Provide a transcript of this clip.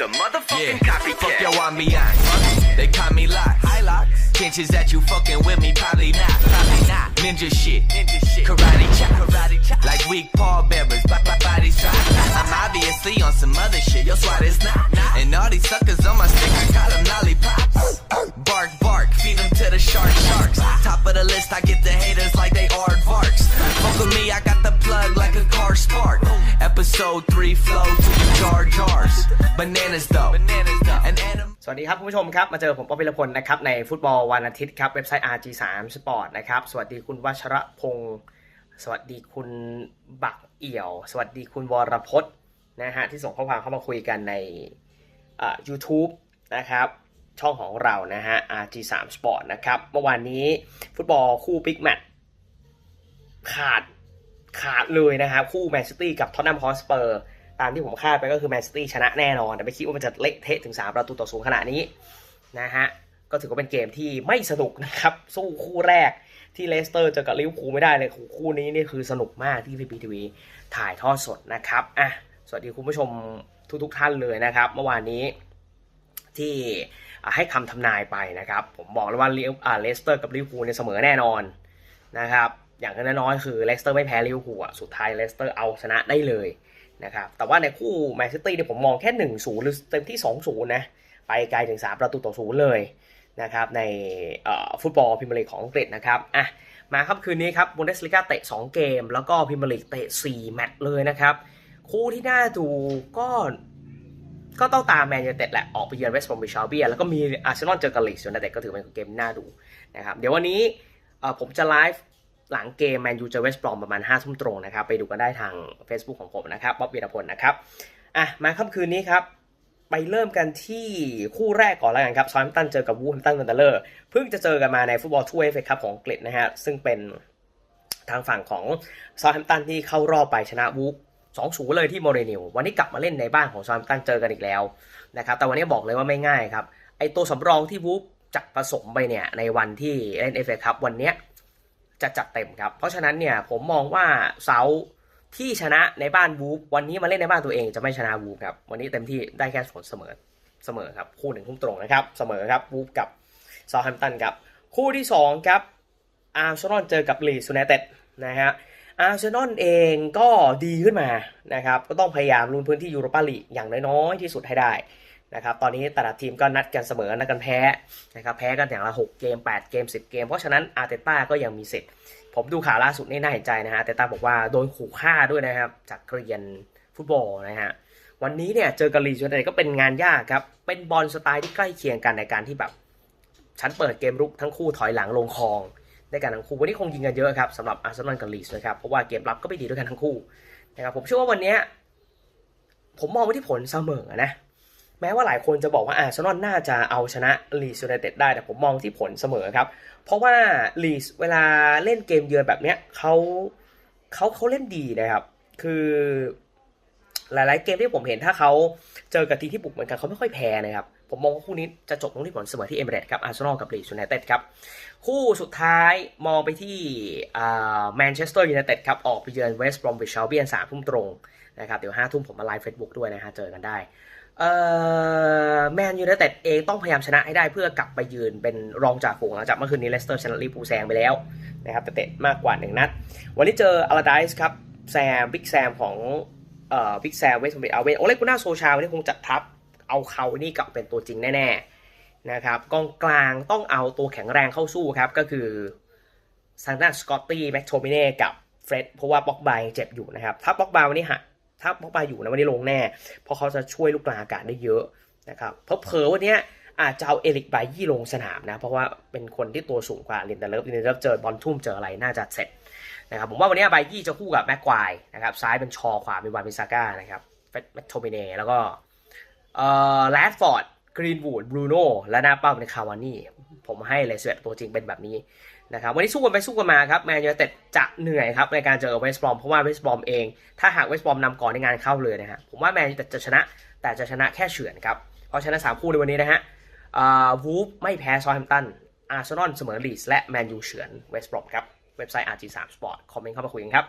a motherfucking Yeah, copycat. fuck your ambiance. They call me lock. High lock. Chances that you fucking with me, probably not. Probably not. Ninja shit. Ninja shit. Karate chop. Karate chop. Like weak pallbearers, b- b- body shot. I'm obviously on some other shit. Yo, swat is not. And all these suckers on my stick, Episode 3 flow to the jar jars. Bananas though. Bananas though. An animal. สวัสดีครับคุณผู้ชมครับ มาเจอผมป๊อปพิรพลนะครับ ในฟุตบอลวันอาทิตย์ครับเว็บไซต์ RG3 Sport นะครับ สวัสดีคุณวัชระพงศ์สวัสดีคุณบักเอี่ยว สวัสดีคุณวรพจน์นะฮะที่ส่งข้อความเข้ามาคุยกันในเอ่อ YouTube นะครับช่องของเรานะฮะ RG3 Sport นะครับ เมื่อวานนี้ฟุตบอลคู่บิ๊กแมตช์ขาด ขาดเลยนะครับคู่แมนซิตี้กับท็อตแนมฮอสเปอร์ตามที่ผมคาดไปก็คือแมนซิตี้ชนะแน่นอน แต่ไม่คิดว่ามันจะเละเทะถึง 3 ประตูต่อศูนย์ขนาดนี้นะฮะก็ถือว่าเป็นเกมที่ไม่สนุกนะครับ สู้คู่แรกที่เลสเตอร์เจอกับลิเวอร์พูลไม่ได้เลยคู่นี้นี่คือสนุกมากที่พีพีทีวีถ่ายทอดสดนะครับอะสวัสดีคุณผู้ชมทุกๆท่านเลยนะครับ เมื่อวานนี้ที่ให้คำทำนายไปนะครับ ผมบอกเลยว่าลิเวอ่าเลสเตอร์กับลิเวอร์พูลเนี่ยเสมอแน่นอนนะครับ อย่างน้อยๆคือเลสเตอร์ไม่แพ้ลิเวอร์พูลอ่สุดท้ายเลสเตอร์เอาชนะได้เลยนะครับแต่ว่าในคู่แมนซิตี้เนี่ยผมมองแค่1 0หรือเต็มที่2 0นย์นะไปไกลถึง 3 ประตูต่อศูนย์เลยนะครับในฟุตบอลพรีเมียร์ลีกของอังกฤษนะครับอะมาครับคืนนี้ครับบุนเดสลิกาเตะ 2 เกม แล้วก็พรีเมียร์ลีกเตะ 4 แมตช์เลยนะครับ คู่ที่น่าดูก็ก็ต้องตามแมนยูเต็ดแหละ ออกไปเยือนเวสต์บรอมบิชลเบียแล้วก็มีอาร์เซนอลเจอกับลีสยูไนเต็ดก็ถือเป็นเกมน่าดูนะครับเดี๋ยววันนี้ผมจะไลฟ์ หลังเกมแมนยูเจอเวสต์บรอมประมาณ5้าทุ่มตรงนะครับ ไปดูกันได้ทาง Facebook ของผมนะครับบ๊อบวีรพลนะครับอะมาค่ำคืนนี้ครับไปเริ่มกันที่คู่แรกก่อนแล้วกันครับซอมตันเจอกับวูแฮมตันวันเดอร์เพิ่งจะเจอกันมาในฟุตบอลถ้วยเอฟเอครับของอังกฤษนะฮะซึ่งเป็นทางฝั่งของซอมตันที่เข้ารอบไปชนะวูสองศูนย์เลยที่โมเรนิววันนี้กลับมาเล่นในบ้านของซอมตันเจอกันอีกแล้วนะครับแต่วันนี้บอกเลยว่าไม่ง่ายครับไอตัวสำรองที่วูฟจัดผสมไปเนี่ยในวันที่เล่นเอฟเอครับวันเนี้ย จะจัดเต็มครับ เพราะฉะนั้นเนี่ยผมมองว่าเซาที่ชนะในบ้านวูฟวันนี้มาเล่นในบ้านตัวเองจะไม่ชนะวูฟครับ วันนี้เต็มที่ได้แค่ผลเสมอเสมอครับ คู่หนึ่งทุ่ตรงนะครับ เสมอครับวูฟกับซาแฮมตันครับ คู่ที่สองครับอาร์เซนอลเจอกับลีส์ยูไนเต็ดนะฮะอาร์เซนอลเองก็ดีขึ้นมานะครับ ก็ต้องพยายามลุ้นพื้นที่ยูโรปาลีกอย่างน้อยๆที่สุดให้ได้ นะครับตอนนี้แต่ละทีมก็นัดกันเสมอนัดกันแพ้นะครับแพ้กันอย่างละ 6 เกม 8 เกม 10 เกม เพราะฉะนั้นอาร์เตต้าก็ยังมีสิทธิ์ ผมดูข่าวล่าสุดนี่น่าเห็นใจนะฮะอาร์เตต้าบอกว่าโดนขู่ฆ่าด้วยนะครับจากเกรียนฟุตบอลนะฮะวันนี้เนี่ยเจอกับลีดส์ยูไนเดก็เป็นงานยากครับเป็นบอลสไตล์ที่ใกล้เคียงกันในการที่แบบฉันเปิดเกมรุกทั้งคู่ถอยหลังลงคลองในการทั้งคู่วันนี้คงยิงกันเยอะครับสำหรับอาร์เซนอลกับลีสนะครับเพราะว่าเกมรับก็ไม่ดีด้วยกันทั้งคู่นะครับผมเชื่อว่าวันนี้ผมมองไปที่ผลเสมอนะ แม้ว่าหลายคนจะบอกว่าอาร์เซนอลน่าจะเอาชนะลีสยูไนเต็ดได้ แต่ผมมองที่ผลเสมอครับ เพราะว่าลีสเวลาเล่นเกมเยือนแบบเนี้ยเขาเขาเขาเล่นดีนะครับ คือหลาย ๆ เกมที่ผมเห็นถ้าเขาเจอกับทีมที่บุกเหมือนกันเขาไม่ค่อยแพ้นะครับ ผมมองว่าคู่นี้จะจบลงที่ผลเสมอที่เอเมเรตครับอาร์เซนอลกับลีสยูไนเต็ดครับคู่สุดท้ายมองไปที่แมนเชสเตอร์ยูไนเต็ดครับออกไปเยือนเวสต์บรอมบิชอัลเบียนสามทุ่มตรงนะครับเดี๋ยวห้าทุ่มผมมาไลฟ์เฟซบุ๊กด้วยนะฮะเจอกันได้ แมนยูไนเต็ดเองต้องพยายามชนะให้ได้เพื่อกลับไปยืนเป็นรองจ่าฝูงหลังจากเมื่อคืนนี้เลสเตอร์ชนะลิเวอร์พูแซงไปแล้วนะครับแต่เตะมากกว่าหนึ่งนัด วันนี้เจออาราไดส์ครับแซมบิ๊กแซมของเอ่อบิ๊กแซมเวสต์บรอมบิอัลเบียนโอเลกุน่าโซชาวันนี้คงจัดทัพเอาเขานี่กลับเป็นตัวจริงแน่ๆนะครับกองกลางต้องเอาตัวแข็งแรงเข้าสู้ครับก็คือซันด้าสกอตตี้แม็กโทมิเน่กับเฟร็ดเพราะว่าบ็อกบายเจ็บอยู่นะครับถ้าบ็อกบายวันนี้หะ ถ้าบ็อกบาอยู่นะวันนี้ลงแน่ เพราะเขาจะช่วยลูกกลางอากาศได้เยอะนะครับเพราะเผลอวันนี้อาจจะเอาเอริกไบยี่ลงสนามนะ เพราะว่าเป็นคนที่ตัวสูงกว่าลินเดเลิฟลินเดเลิฟเจอบอลทุ่มเจออะไรน่าจะเสร็จนะครับผมว่าวันนี้ไบยี่จะคู่กับแม็กควายนะครับซ้ายเป็นชอขวาเป็นวานมิซาก้านะครับเฟร็ดแม็กโทมิเน่แล้วก็เอ่อแรดฟอร์ดกรีนวูดบรูโน่และหน้าเป้าเป็นคาวานี่ผมให้เลยสเวตตัวจริงเป็นแบบนี้ นะครับวันนี้สู้กันไปสู้กันมาครับแมนยูไนเต็ดจะเหนื่อยครับในการเจอเวสต์บรอมเพราะว่าเวสต์บรอมเอง ถ้าหากเวสต์บรอมนำก่อนในงานเข้าเลยนะฮะผมว่าแมนยูไนเต็ดจะชนะแต่จะชนะแค่เฉือนครับเพราะชนะสามคู่ในวันนี้นะฮะวูฟไม่แพ้ซอลแฮมตันอาร์เซนอลเสมอลีสและแมนยูเฉือนเวสต์บรอมครับเว็บไซต์ RG3 Sport คอมเมนต์เข้ามาคุยกันครับ